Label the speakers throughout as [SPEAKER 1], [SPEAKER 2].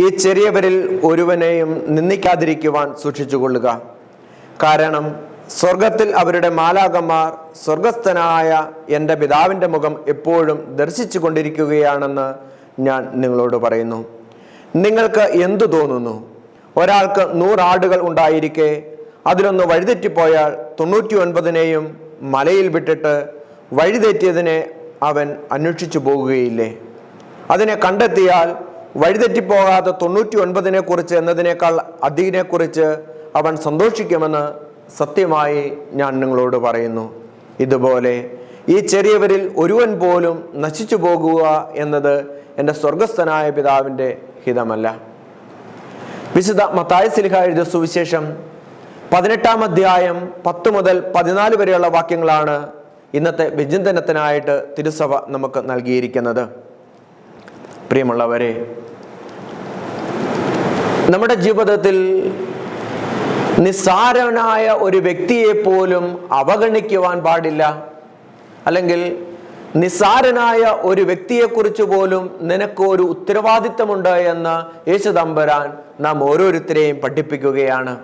[SPEAKER 1] ഈ ചെറിയവരിൽ ഒരുവനെയും നിന്ദിക്കാതിരിക്കുവാൻ സൂക്ഷിച്ചുകൊള്ളുക. കാരണം സ്വർഗത്തിൽ അവരുടെ മാലാകന്മാർ സ്വർഗസ്ഥനായ എന്റെ പിതാവിന്റെ മുഖം എപ്പോഴും ദർശിച്ചു കൊണ്ടിരിക്കുകയാണെന്ന് ഞാൻ നിങ്ങളോട് പറയുന്നു. നിങ്ങൾക്ക് എന്തു തോന്നുന്നു? ഒരാൾക്ക് നൂറാടുകൾ ഉണ്ടായിരിക്കെ അതിലൊന്ന് വഴിതെറ്റിപ്പോയാൽ തൊണ്ണൂറ്റി ഒൻപതിനെയും മലയിൽ വിട്ടിട്ട് വഴിതെറ്റിയതിനെ അവൻ അന്വേഷിച്ചു പോകുകയില്ലേ? അതിനെ കണ്ടെത്തിയാൽ വഴിതെറ്റിപ്പോകാതെ തൊണ്ണൂറ്റി ഒൻപതിനെ കുറിച്ച് എന്നതിനേക്കാൾ അതിനെക്കുറിച്ച് അവൻ സന്തോഷിക്കുമെന്ന് സത്യമായി ഞാൻ നിങ്ങളോട് പറയുന്നു. ഇതുപോലെ ഈ ചെറിയവരിൽ ഒരുവൻ പോലും നശിച്ചു പോകുക എന്നത് എന്റെ സ്വർഗസ്ഥനായ പിതാവിന്റെ ഹിതമല്ല. വിശുദ്ധ മത്തായ സിലിഹ എഴുതിയ സുവിശേഷം പതിനെട്ടാം അധ്യായം പത്ത് മുതൽ പതിനാല് വരെയുള്ള വാക്യങ്ങളാണ് ഇന്നത്തെ വിചിന്തനത്തിനായിട്ട് തിരുസഭ നമുക്ക് നൽകിയിരിക്കുന്നത്. പ്രിയമുള്ളവരെ നമ്മുടെ ജീവിതത്തിൽ നിസ്സാരനായ ഒരു വ്യക്തിയെ പോലും അവഗണിക്കുവാൻ പാടില്ല. അല്ലെങ്കിൽ നിസ്സാരനായ ഒരു വ്യക്തിയെക്കുറിച്ച് പോലും നിനക്ക് ഒരു ഉത്തരവാദിത്തമുണ്ട് എന്ന് യേശു തമ്പുരാൻ നാം ഓരോരുത്തരെയും പഠിപ്പിക്കുകയാണ്.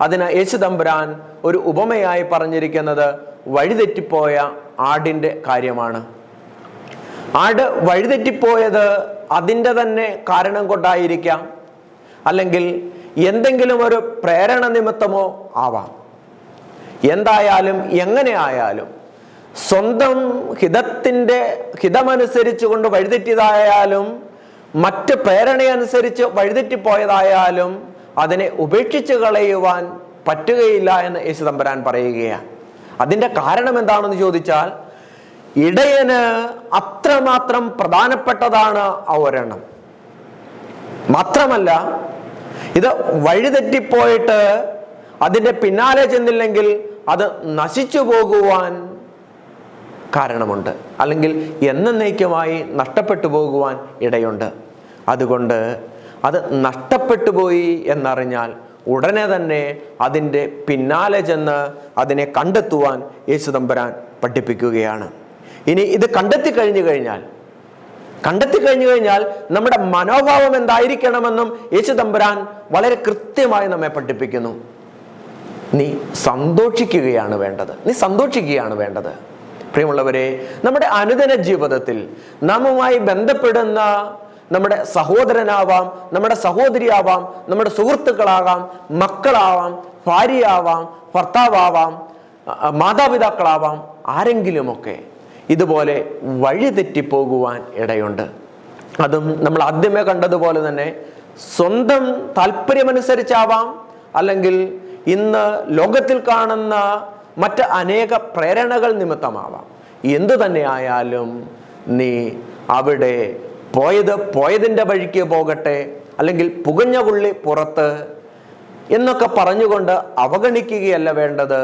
[SPEAKER 1] അതിന് യേശു തമ്പുരാൻ ഒരു ഉപമയായി പറഞ്ഞിരിക്കുന്നത് വഴിതെറ്റിപ്പോയ ആടിന്റെ കാര്യമാണ്. ആട് വഴിതെറ്റിപ്പോയത് അതിന്റെ തന്നെ കാരണം കൊണ്ടായിരിക്കാം. അല്ലെങ്കിൽ എന്തെങ്കിലും ഒരു പ്രേരണ നിമിത്തമോ ആവാം. എന്തായാലും എങ്ങനെ ആയാലും സ്വന്തം ഹിതത്തിന്റെ ഹിതമനുസരിച്ച് കൊണ്ട് വഴിതെറ്റിയതായാലും മറ്റ് പ്രേരണയനുസരിച്ച് വഴിതെറ്റിപ്പോയതായാലും അതിനെ ഉപേക്ഷിച്ച് കളയുവാൻ പറ്റുകയില്ല എന്ന് യേശു തമ്പുരാൻ പറയുകയാണ്. അതിന്റെ കാരണം എന്താണെന്ന് ചോദിച്ചാൽ ഇടയന് അത്രമാത്രം പ്രധാനപ്പെട്ടതാണ് ആ ഒരെണ്ണം. മാത്രമല്ല ഇത് വഴിതെറ്റിപ്പോയിട്ട് അതിന്റെ പിന്നാലെ ചെന്നില്ലെങ്കിൽ അത് നശിച്ചു പോകുവാൻ കാരണമുണ്ട്. അല്ലെങ്കിൽ എന്നേക്കുമായി നഷ്ടപ്പെട്ടു പോകുവാൻ ഇടയുണ്ട്. അതുകൊണ്ട് അത് നഷ്ടപ്പെട്ടു പോയി എന്നറിഞ്ഞാൽ ഉടനെ തന്നെ അതിന്റെ പിന്നാലെ ചെന്ന് അതിനെ കണ്ടെത്തുവാൻ യേശുദമ്പരാൻ പഠിപ്പിക്കുകയാണ്. ഇനി ഇത് കണ്ടെത്തി കഴിഞ്ഞു കഴിഞ്ഞാൽ കണ്ടെത്തി കഴിഞ്ഞു കഴിഞ്ഞാൽ നമ്മുടെ മനോഭാവം എന്തായിരിക്കണമെന്നും യേശു തമ്പുരാൻ വളരെ കൃത്യമായി നമ്മെ പഠിപ്പിക്കുന്നു. നീ സന്തോഷിക്കുകയാണ് വേണ്ടത്. നീ സന്തോഷിക്കുകയാണ് വേണ്ടത്. പ്രിയമുള്ളവരെ നമ്മുടെ അനുദിന ജീവിതത്തിൽ നമ്മുമായി ബന്ധപ്പെടുന്ന നമ്മുടെ സഹോദരനാവാം നമ്മുടെ സഹോദരിയാവാം നമ്മുടെ സുഹൃത്തുക്കളാകാം മക്കളാവാം ഭാര്യയാവാം ഭർത്താവാം അഹ് മാതാപിതാക്കളാവാം ആരെങ്കിലുമൊക്കെ ഇതുപോലെ വഴിതെറ്റിപ്പോകുവാൻ ഇടയുണ്ട്. അതും നമ്മൾ ആദ്യമേ കണ്ടതുപോലെ തന്നെ സ്വന്തം താല്പര്യമനുസരിച്ചാവാം അല്ലെങ്കിൽ ഇന്ന് ലോകത്തിൽ കാണുന്ന മറ്റ് അനേക പ്രേരണകൾ നിമിത്തമാവാം. എന്തു തന്നെ ആയാലും നീ അവിടെ പോയത് പോയതിന്റെ വഴിക്ക് പോകട്ടെ അല്ലെങ്കിൽ പുകഞ്ഞ പുറത്ത് എന്നൊക്കെ പറഞ്ഞുകൊണ്ട് അവഗണിക്കുകയല്ല വേണ്ടത്.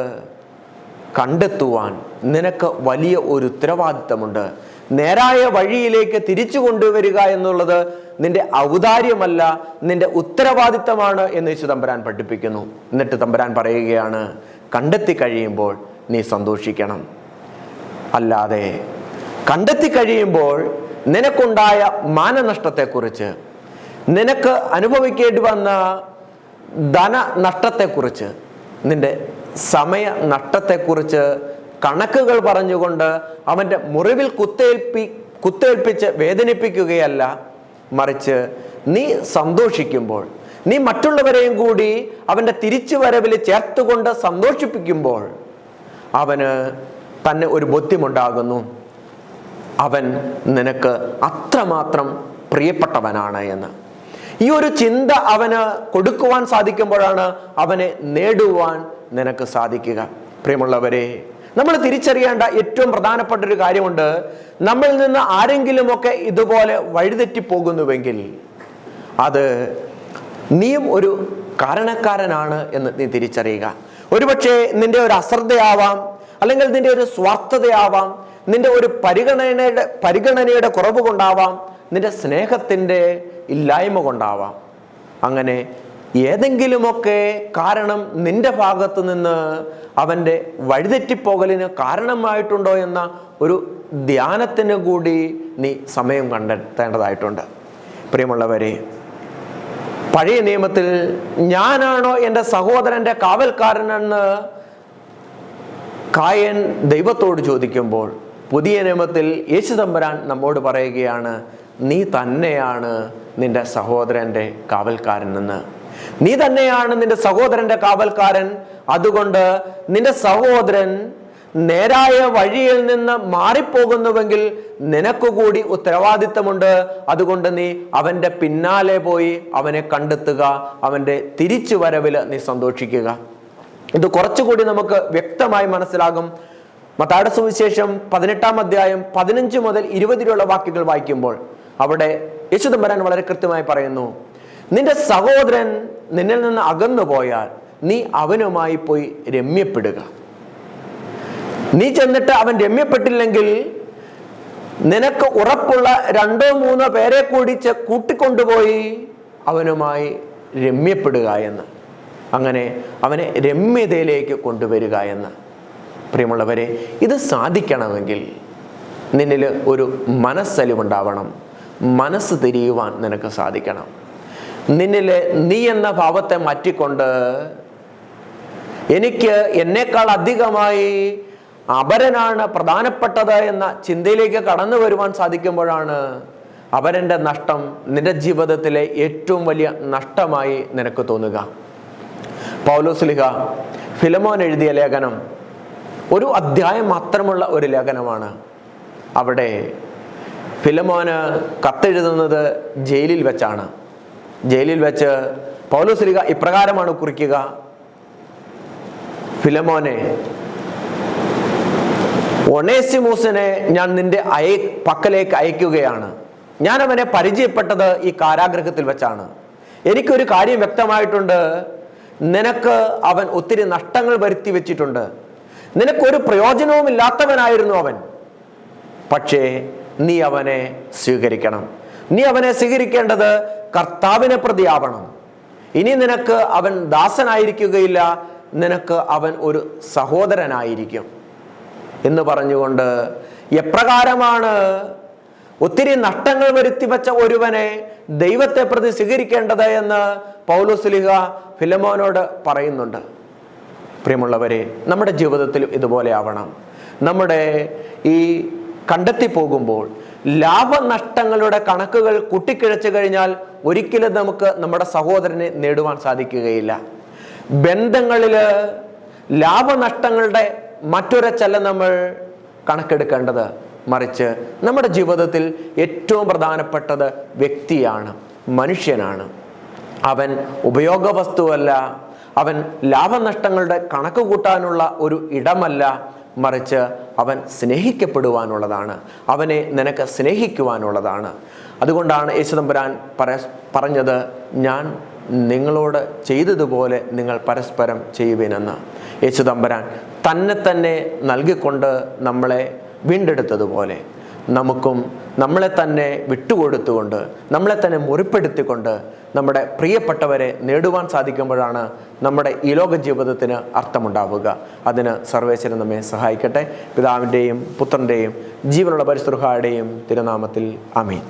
[SPEAKER 1] കണ്ടെത്തുവാൻ നിനക്ക് വലിയ ഒരു ഉത്തരവാദിത്തമുണ്ട്. നേരായ വഴിയിലേക്ക് തിരിച്ചു കൊണ്ടുവരിക എന്നുള്ളത് നിന്റെ ഔദാര്യമല്ല നിന്റെ ഉത്തരവാദിത്തമാണ് എന്ന് യേശു തമ്പരാൻ പഠിപ്പിക്കുന്നു. എന്നിട്ട് തമ്പരാൻ പറയുകയാണ് കണ്ടെത്തി കഴിയുമ്പോൾ നീ സന്തോഷിക്കണം. അല്ലാതെ കണ്ടെത്തി കഴിയുമ്പോൾ നിനക്കുണ്ടായ മാനനഷ്ടത്തെക്കുറിച്ച് നിനക്ക് അനുഭവിക്കേണ്ടി വന്ന ധന നഷ്ടത്തെക്കുറിച്ച് നിന്റെ സമയ നഷ്ടത്തെക്കുറിച്ച് കണക്കുകൾ പറഞ്ഞുകൊണ്ട് അവന്റെ മുറിവിൽ കുത്തേൽപ്പി കുത്തേൽപ്പിച്ച് വേദനിപ്പിക്കുകയല്ല. മറിച്ച് നീ സന്തോഷിക്കുമ്പോൾ നീ മറ്റുള്ളവരെയും കൂടി അവന്റെ തിരിച്ചുവരവിൽ ചേർത്തുകൊണ്ട് സന്തോഷിപ്പിക്കുമ്പോൾ അവന് തന്നെ ഒരു ബോധ്യമുണ്ടാകുന്നു. അവൻ നിനക്ക് അത്രമാത്രം പ്രിയപ്പെട്ടവനാണ് എന്ന്. ഈ ഒരു ചിന്ത അവന് കൊടുക്കുവാൻ സാധിക്കുമ്പോഴാണ് അവനെ നേടുവാൻ നിനക്ക് സാധിക്കുക. പ്രിയമുള്ളവരെ നമ്മൾ തിരിച്ചറിയേണ്ട ഏറ്റവും പ്രധാനപ്പെട്ട ഒരു കാര്യമുണ്ട് നമ്മളിൽ നിന്ന് ആരെങ്കിലുമൊക്കെ ഇതുപോലെ വഴിതെറ്റി പോകുന്നുവെങ്കിൽ അത് നീയും ഒരു കാരണക്കാരനാണ് എന്ന് നീ തിരിച്ചറിയുക. ഒരുപക്ഷെ നിന്റെ ഒരു അശ്രദ്ധയാവാം അല്ലെങ്കിൽ നിന്റെ ഒരു സ്വാർത്ഥതയാവാം നിന്റെ ഒരു പരിഗണനയുടെ പരിഗണനയുടെ കുറവ് കൊണ്ടാവാം നിന്റെ സ്നേഹത്തിന്റെ ഇല്ലായ്മ കൊണ്ടാവാം. അങ്ങനെ ഏതെങ്കിലുമൊക്കെ കാരണം നിന്റെ ഭാഗത്ത് നിന്ന് അവന്റെ വഴിതെറ്റിപ്പോകലിന് കാരണമായിട്ടുണ്ടോ എന്ന ഒരു ധ്യാനത്തിന് കൂടി നീ സമയം കണ്ടെത്തേണ്ടതായിട്ടുണ്ട്. പ്രിയമുള്ളവരെ പഴയ നിയമത്തിൽ ഞാനാണോ എന്റെ സഹോദരന്റെ കാവൽക്കാരനെന്ന് കായൻ ദൈവത്തോട് ചോദിക്കുമ്പോൾ പുതിയ നിയമത്തിൽ യേശു തമ്പുരാൻ നമ്മോട് പറയുകയാണ് നീ തന്നെയാണ് നിന്റെ സഹോദരന്റെ കാവൽക്കാരനെന്ന്. നീ തന്നെയാണ് നിന്റെ സഹോദരന്റെ കാവൽക്കാരൻ. അതുകൊണ്ട് നിന്റെ സഹോദരൻ നേരായ വഴിയിൽ നിന്ന് മാറിപ്പോകുന്നുവെങ്കിൽ നിനക്കുകൂടി ഉത്തരവാദിത്തമുണ്ട്. അതുകൊണ്ട് നീ അവന്റെ പിന്നാലെ പോയി അവനെ കണ്ടെത്തുക അവന്റെ തിരിച്ചു വരവിൽ നീ സന്തോഷിക്കുക. ഇത് കുറച്ചുകൂടി നമുക്ക് വ്യക്തമായി മനസ്സിലാകും. മത്തായുടെ സുവിശേഷം പതിനെട്ടാം അധ്യായം പതിനഞ്ച് മുതൽ ഇരുപതിലുള്ള വാക്യങ്ങൾ വായിക്കുമ്പോൾ അവിടെ യേശുദമ്പരാൻ വളരെ കൃത്യമായി പറയുന്നു നിന്റെ സഹോദരൻ നിന്നിൽ നിന്ന് അകന്നു പോയാൽ നീ അവനുമായി പോയി രമ്യപ്പെടുക. നീ ചെന്നിട്ട് അവൻ രമ്യപ്പെട്ടില്ലെങ്കിൽ നിനക്ക് ഉറപ്പുള്ള രണ്ടോ മൂന്നോ പേരെ കൂടി കൂട്ടിക്കൊണ്ടുപോയി അവനുമായി രമ്യപ്പെടുക എന്ന്. അങ്ങനെ അവനെ രമ്യതയിലേക്ക് കൊണ്ടുവരിക എന്ന്. പ്രിയമുള്ളവരെ ഇത് സാധിക്കണമെങ്കിൽ നിന്നിൽ ഒരു മനസ്സലിവുണ്ടാവണം. മനസ്സ് തിരിയുവാൻ നിനക്ക് സാധിക്കണം. നിന്നിലെ നീ എന്ന ഭാവത്തെ മാറ്റിക്കൊണ്ട് എനിക്ക് എന്നേക്കാൾ അധികമായി അപരനാണ് പ്രധാനപ്പെട്ടത് എന്ന ചിന്തയിലേക്ക് കടന്നു വരുവാൻ സാധിക്കുമ്പോഴാണ് അവരന്റെ നഷ്ടം നിന്റെ ജീവിതത്തിലെ ഏറ്റവും വലിയ നഷ്ടമായി നിനക്ക് തോന്നുക. പൗലോസ്ലിഹ ഫിലമോൻ എഴുതിയ ലേഖനം ഒരു അധ്യായം മാത്രമുള്ള ഒരു ലേഖനമാണ്. അവിടെ ഫിലമോന് കത്തെഴുതുന്നത് ജയിലിൽ വെച്ചാണ്. ജയിലിൽ വെച്ച് പൗലോസ്ലിക ഇപ്രകാരമാണ് കുറിക്കുക. ഫിലമോനെ ഒണേസിമൂസിനെ ഞാൻ നിന്റെ അയ പക്കലേക്ക് അയക്കുകയാണ്. ഞാൻ അവനെ പരിചയപ്പെട്ടത് ഈ കാരാഗ്രഹത്തിൽ വെച്ചാണ്. എനിക്കൊരു കാര്യം വ്യക്തമായിട്ടുണ്ട്. നിനക്ക് അവൻ ഒത്തിരി നഷ്ടങ്ങൾ വരുത്തി വെച്ചിട്ടുണ്ട്. നിനക്കൊരു പ്രയോജനവും ഇല്ലാത്തവനായിരുന്നു അവൻ. പക്ഷേ നീ അവനെ സ്വീകരിക്കണം. നീ അവനെ സ്വീകരിക്കേണ്ടത് കർത്താവിനെ പ്രതിയാവണം. ഇനി നിനക്ക് അവൻ ദാസനായിരിക്കുകയില്ല നിനക്ക് അവൻ ഒരു സഹോദരനായിരിക്കും. എന്ന് പറഞ്ഞുകൊണ്ട് എപ്രകാരമാണ് ഒത്തിരി നഷ്ടങ്ങൾ വരുത്തി വെച്ച ഒരുവനെ ദൈവത്തെ പ്രതി സ്വീകരിക്കേണ്ടത് എന്ന് പൗലോസ്ലിഹ ഫിലമോനോട് പറയുന്നുണ്ട്. പ്രിയമുള്ളവരെ നമ്മുടെ ജീവിതത്തിലും ഇതുപോലെ ആവണം. നമ്മുടെ ഈ കണ്ടെത്തി പോകുമ്പോൾ ലാഭനഷ്ടങ്ങളുടെ കണക്കുകൾ കുട്ടിക്കിഴച്ചു കഴിഞ്ഞാൽ ഒരിക്കലും നമുക്ക് നമ്മുടെ സഹോദരനെ നേടുവാൻ സാധിക്കുകയില്ല. ബന്ധങ്ങളിൽ ലാഭനഷ്ടങ്ങളുടെ മറ്റൊരച്ചല്ല നമ്മൾ കണക്കെടുക്കേണ്ടത് മറിച്ച് നമ്മുടെ ജീവിതത്തിൽ ഏറ്റവും പ്രധാനപ്പെട്ടത് വ്യക്തിയാണ് മനുഷ്യനാണ്. അവൻ ഉപയോഗവസ്തുവല്ല അവൻ ലാഭനഷ്ടങ്ങളുടെ കണക്ക് കൂട്ടാനുള്ള ഒരു ഇടമല്ല മറിച്ച് അവൻ സ്നേഹിക്കപ്പെടുവാനുള്ളതാണ്. അവനെ നിനക്ക് സ്നേഹിക്കുവാനുള്ളതാണ്. അതുകൊണ്ടാണ് യേശുദമ്പുരാൻ പറ പറഞ്ഞത് ഞാൻ നിങ്ങളോട് ചെയ്തതുപോലെ നിങ്ങൾ പരസ്പരം ചെയ്യുവിനെന്ന്. യേശുദമ്പുരാൻ തന്നെ തന്നെ നൽകിക്കൊണ്ട് നമ്മളെ വീണ്ടെടുത്തതുപോലെ നമുക്കും നമ്മളെ തന്നെ വിട്ടുകൊടുത്തുകൊണ്ട് നമ്മളെ തന്നെ മുറിപ്പെടുത്തിക്കൊണ്ട് നമ്മുടെ പ്രിയപ്പെട്ടവരെ നേടുവാൻ സാധിക്കുമ്പോഴാണ് നമ്മുടെ ഈ ലോക ജീവിതത്തിന് അർത്ഥമുണ്ടാവുക. അതിന് സർവേശ്വരൻ നമ്മെ സഹായിക്കട്ടെ. പിതാവിന്റെയും പുത്രന്റെയും ജീവനുള്ള പരിസൃഹായുടെയും തിരുനാമത്തിൽ അമീൻ